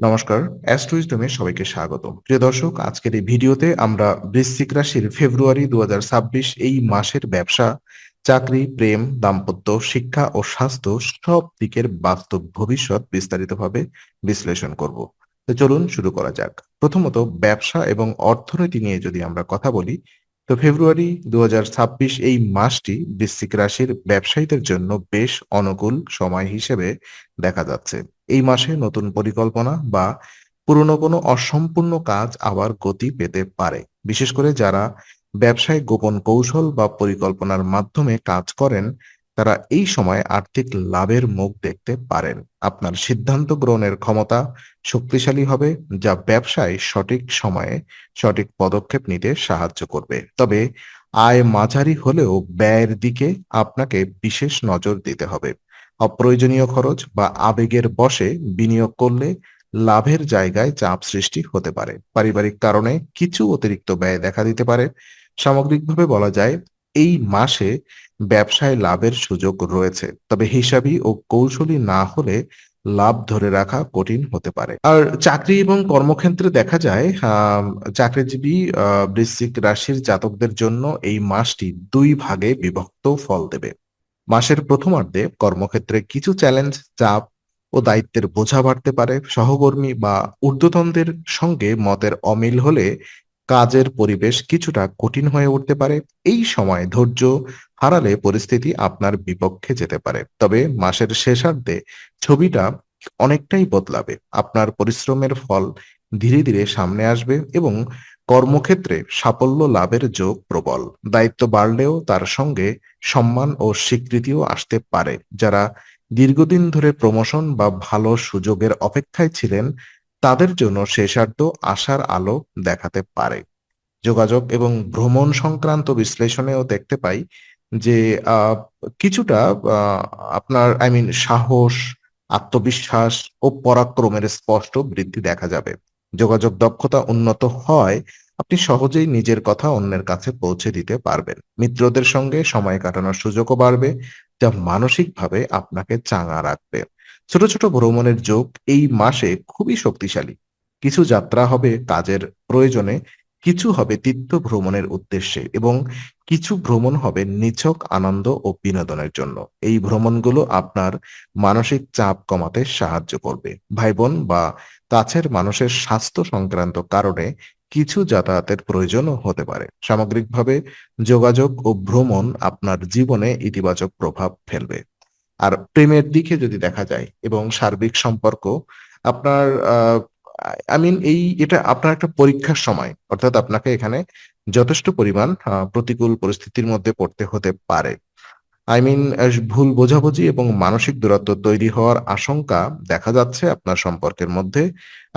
নমস্কার অ্যাস্ট্রোইজডমে সবাইকে স্বাগত প্রিয় দর্শক, আজকের এই ভিডিওতে আমরা বৃশ্চিক রাশির ফেব্রুয়ারি দুই হাজার ছাব্বিশ এই মাসের ব্যবসা, চাকরি, প্রেম, দাম্পত্য, শিক্ষা ও স্বাস্থ্য সব দিকের বাস্তব ভবিষ্যৎ বিস্তারিতভাবে বিশ্লেষণ করব। চলুন শুরু করা যাক। প্রথমত ব্যবসা এবং অর্থনীতি নিয়ে যদি আমরা কথা বলি তো ফেব্রুয়ারি দু এই মাসটি বৃশ্চিক রাশির ব্যবসায়ীদের জন্য বেশ অনুকূল সময় হিসেবে দেখা যাচ্ছে। এই মাসে নতুন পরিকল্পনা বা পুরনো কোনো অসম্পূর্ণ কাজ আবার গতি পেতে পারে। বিশেষ করে যারা ব্যবসায় গোপন কৌশল বা পরিকল্পনার মাধ্যমে কাজ করেন তারা এই সময় আর্থিক লাভের মুখ দেখতে পারেন। আপনার সিদ্ধান্ত গ্রহণের ক্ষমতা শক্তিশালী হবে, যা ব্যবসায় সঠিক সময়ে সঠিক পদক্ষেপ নিতে সাহায্য করবে। তবে আয় মাঝারি হলেও ব্যয়ের দিকে আপনাকে বিশেষ নজর দিতে হবে। অপ্রয়োজনীয় খরচ বা আবেগের বশে বিনিয়োগ করলে লাভের জায়গায় চাপ সৃষ্টি হতে পারে। পারিবারিক কারণে কিছু অতিরিক্ত ব্যয় দেখা দিতে পারে। সামগ্রিকভাবে বলা যায় এই মাসে ব্যবসায় লাভের সুযোগ রয়েছে, তবে হিসাবী ও কৌশলী না হলে লাভ ধরে রাখা কঠিন হতে পারে। আর চাকরি এবং কর্মক্ষেত্রে দেখা যায় চাকরিজীবী বৃশ্চিক রাশির জাতকদের জন্য এই মাসটি দুই ভাগে বিভক্ত ফল দেবে। মাসের প্রথমার্ধে কর্মক্ষেত্রে কিছু চ্যালেঞ্জ, চাপ ও দায়িত্বের বোঝা বাড়তে পারে। সহকর্মী বা ঊর্ধ্বতনদের সঙ্গে মতের অমিল হলে কাজের পরিবেশ কিছুটা কঠিন হয়ে উঠতে পারে। এই সময় ধৈর্য হারালে পরিস্থিতি আপনার বিপক্ষে যেতে পারে। তবে মাসের শেষার্ধে ছবিটা অনেকটাই বদলাবে। আপনার পরিশ্রমের ফল ধীরে ধীরে সামনে আসবে এবং কর্মক্ষেত্রে সাফল্য লাভের যোগ প্রবল। দায়িত্ব বাড়লেও তার সঙ্গে সম্মান ও স্বীকৃতিও আসতে পারে। যারা দীর্ঘদিন ধরে প্রমোশন বা ভালো সুযোগের অপেক্ষায় ছিলেন তাদের জন্য শেষার্ধ আশার আলো দেখাতে পারে। যোগাযোগ এবং ভ্রমণ সংক্রান্ত বিশ্লেষণেও দেখতে পাই যে কিছুটা আপনার আই মিন সাহস, আত্মবিশ্বাস ও পরাক্রমের স্পষ্ট বৃদ্ধি দেখা যাবে। যোগাযোগ দক্ষতা উন্নত হয়, আপনি সহজেই নিজের কথা অন্যের কাছে পৌঁছে দিতে পারবেন। মিত্রদের সঙ্গে সময় কাটানোর সুযোগও বাড়বে, যা মানসিকভাবে আপনাকে চাঙা রাখবে। ছোট ছোট ভ্রমণের যোগ এই মাসে খুবই শক্তিশালী। কিছু যাত্রা হবে কাজের প্রয়োজনে, কিছু হবে তীর্থ ভ্রমণের উদ্দেশ্যে এবং কিছু ভ্রমণ হবে নিছক আনন্দ ও বিনোদনের জন্য। এই ভ্রমণগুলো আপনার মানসিক চাপ কমাতে সাহায্য করবে। ভাই বোন বা কাছের মানুষের স্বাস্থ্য সংক্রান্ত কারণে কিছু যাতায়াতের প্রয়োজনও হতে পারে। সামগ্রিকভাবে যোগাযোগ ও ভ্রমণ আপনার জীবনে ইতিবাচক প্রভাব ফেলবে। আর প্রেমের দিকে যদি দেখা যায় এবং সার্বিক সম্পর্ক, আপনার আই মিন এই এটা আপনার একটা পরীক্ষার সময়। অর্থাৎ আপনাকে এখানে যথেষ্ট পরিমাণ প্রতিকূল পরিস্থিতির মধ্যে পড়তে হতে পারে। আই মিন ভুল বোঝাবুঝি এবং মানসিক দূরত্ব তৈরি হওয়ার আশঙ্কা দেখা যাচ্ছে আপনার সম্পর্কের মধ্যে।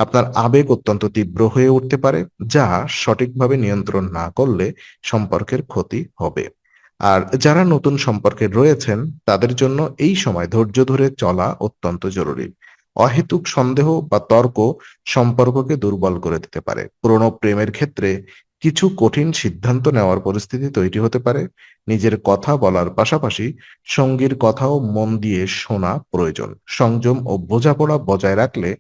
আপনার আবেগ অত্যন্ত তীব্র হয়ে উঠতে পারে, যা সঠিকভাবে নিয়ন্ত্রণ না করলে সম্পর্কের ক্ষতি হবে। আর যারা নতুন সম্পর্কে রয়েছেন, তাদের জন্য এই সময় ধৈর্য ধরে চলা অত্যন্ত জরুরি। অহেতুক সন্দেহ বা তর্ক সম্পর্ককে দুর্বল করে দিতে পারে। পুরনো প্রেমের ক্ষেত্রে কিছু কঠিন সিদ্ধান্ত নেওয়ার পরিস্থিতি তৈরি হতে পারে। নিজের কথা বলার পাশাপাশি সঙ্গীর কথাও মন দিয়ে শোনা প্রয়োজন। সংযম ও বোঝাপড়া বজায় রাখলে,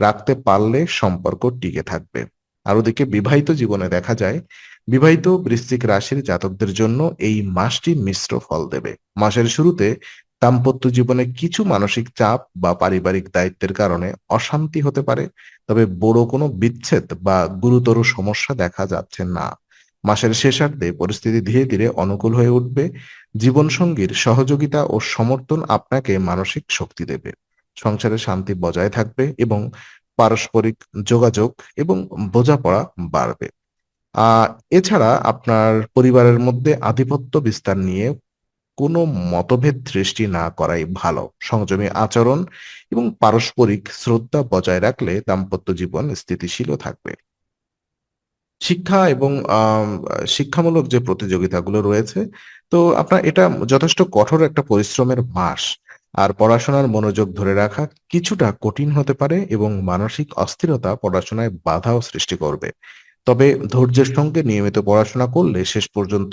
রাখতে পারলে সম্পর্ক টিকে থাকবে। আর ওদিকে বিবাহিত জীবনে দেখা যায় বিবাহিত বৃশ্চিক রাশির জাতকদের জন্য এই মাসটি মিশ্র ফল দেবে। মাসের শুরুতে দাম্পত্য জীবনে কিছু মানসিক চাপ বা পারিবারিক দায়িত্বের কারণে অশান্তি হতে পারে, তবে বড় কোনো বিচ্ছেদ বা গুরুতর সমস্যা দেখা যাচ্ছে না। মাসের শেষার্ধে পরিস্থিতি ধীরে ধীরে অনুকূল হয়ে উঠবে। জীবনসঙ্গীর সহযোগিতা ও সমর্থন আপনাকে মানসিক শক্তি দেবে। সংসারে শান্তি বজায় থাকবে এবং পারস্পরিক যোগাযোগ এবং বোঝাপড়া বাড়বে। এছাড়া আপনার পরিবারের মধ্যে আধিপত্য বিস্তার নিয়ে কোনো মতভেদ সৃষ্টি না করাই ভালো। সংযমী আচরণ এবং পারস্পরিক শ্রদ্ধা বজায় রাখলে দাম্পত্য জীবন স্থিতিশীলও থাকবে। শিক্ষা এবং শিক্ষামূলক যে প্রতিযোগিতাগুলো রয়েছে, তো আপনার এটা যথেষ্ট কঠোর একটা পরিশ্রমের মাস। আর পড়াশোনার মনোযোগ ধরে রাখা কিছুটা কঠিন হতে পারে এবং মানসিক অস্থিরতা পড়াশোনায় বাধাও সৃষ্টি করবে। তবে ধৈর্যের সঙ্গে নিয়মিত পড়াশোনা করলে শেষ পর্যন্ত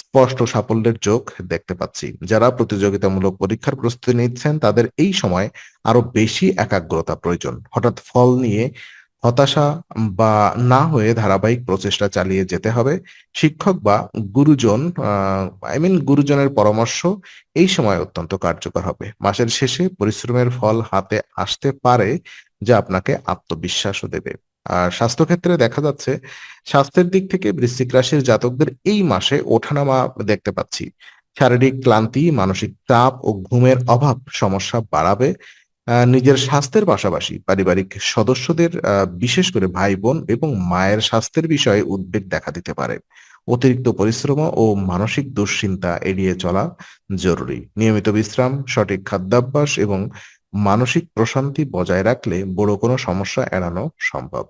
স্পষ্ট সাফল্যের যোগ দেখতে পাচ্ছি। যারা প্রতিযোগিতামূলক পরীক্ষার প্রস্তুতি নিচ্ছেন, তাদের এই সময় আরও বেশি একাগ্রতা প্রয়োজন। হঠাৎ ফল নিয়ে হতাশা বা না হয়ে ধারাবাহিক প্রচেষ্টা চালিয়ে যেতে হবে। শিক্ষক বা গুরুজন আই মিন গুরুজনের পরামর্শ এই সময় অত্যন্ত কার্যকর হবে। মাসের শেষে পরিশ্রমের ফল হাতে আসতে পারে, যা আপনাকে আত্মবিশ্বাসও দেবে। আর স্বাস্থ্যক্ষেত্রে দেখা যাচ্ছে, স্বাস্থ্যের দিক থেকে বৃশ্চিক রাশির জাতকদের এই মাসে ওঠানামা দেখতে পাচ্ছি। শারীরিক ক্লান্তি, মানসিক চাপ ও ঘুমের অভাব সমস্যা বাড়াবে। নিজের স্বাস্থ্যের পাশাপাশি পারিবারিক সদস্যদের বিশেষ করে ভাই বোন এবং মায়ের স্বাস্থ্যের বিষয়ে উদ্বেগ দেখা দিতে পারে। অতিরিক্ত পরিশ্রম ও মানসিক দুশ্চিন্তা এড়িয়ে চলা জরুরি। নিয়মিত বিশ্রাম, সঠিক খাদ্যাভ্যাস এবং মানসিক প্রশান্তি বজায় রাখলে বড় কোনো সমস্যা এড়ানো সম্ভব।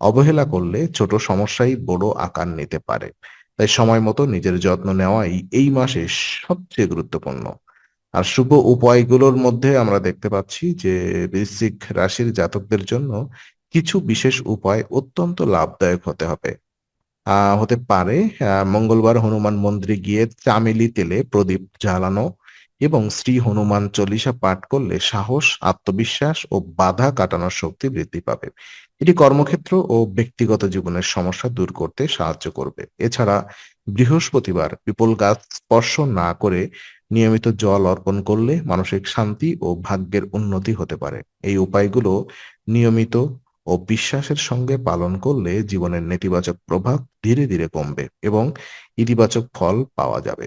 অবহেলা করলে ছোট সমস্যাই বড় আকার নিতে পারে। তাই সময় মতো নিজের যত্ন নেওয়াই এই মাসে সবচেয়ে গুরুত্বপূর্ণ। আর শুভ উপায়গুলোর মধ্যে আমরা দেখতে পাচ্ছি যে, বৃশ্চিক রাশির জাতকদের জন্য কিছু বিশেষ উপায় অত্যন্ত লাভদায়ক হতে হবে। হতে পারে মঙ্গলবার হনুমান মন্দিরে গিয়ে চামেলি তেলে প্রদীপ জ্বালানো এবং শ্রী হনুমান চল্লিশা পাঠ করলে সাহস, আত্মবিশ্বাস ও বাধা কাটানোর শক্তি বৃদ্ধি পাবে। এটি কর্মক্ষেত্র ও ব্যক্তিগত জীবনের সমস্যা দূর করতে সাহায্য করবে। এছাড়া বৃহস্পতিবার পিপল গাছ স্পর্শ না করে নিয়মিত জল অর্পণ করলে মানসিক শান্তি ও ভাগ্যের উন্নতি হতে পারে। এই উপায়গুলো নিয়মিত ও বিশ্বাসের সঙ্গে পালন করলে জীবনের নেতিবাচক প্রভাব ধীরে ধীরে কমবে এবং ইতিবাচক ফল পাওয়া যাবে।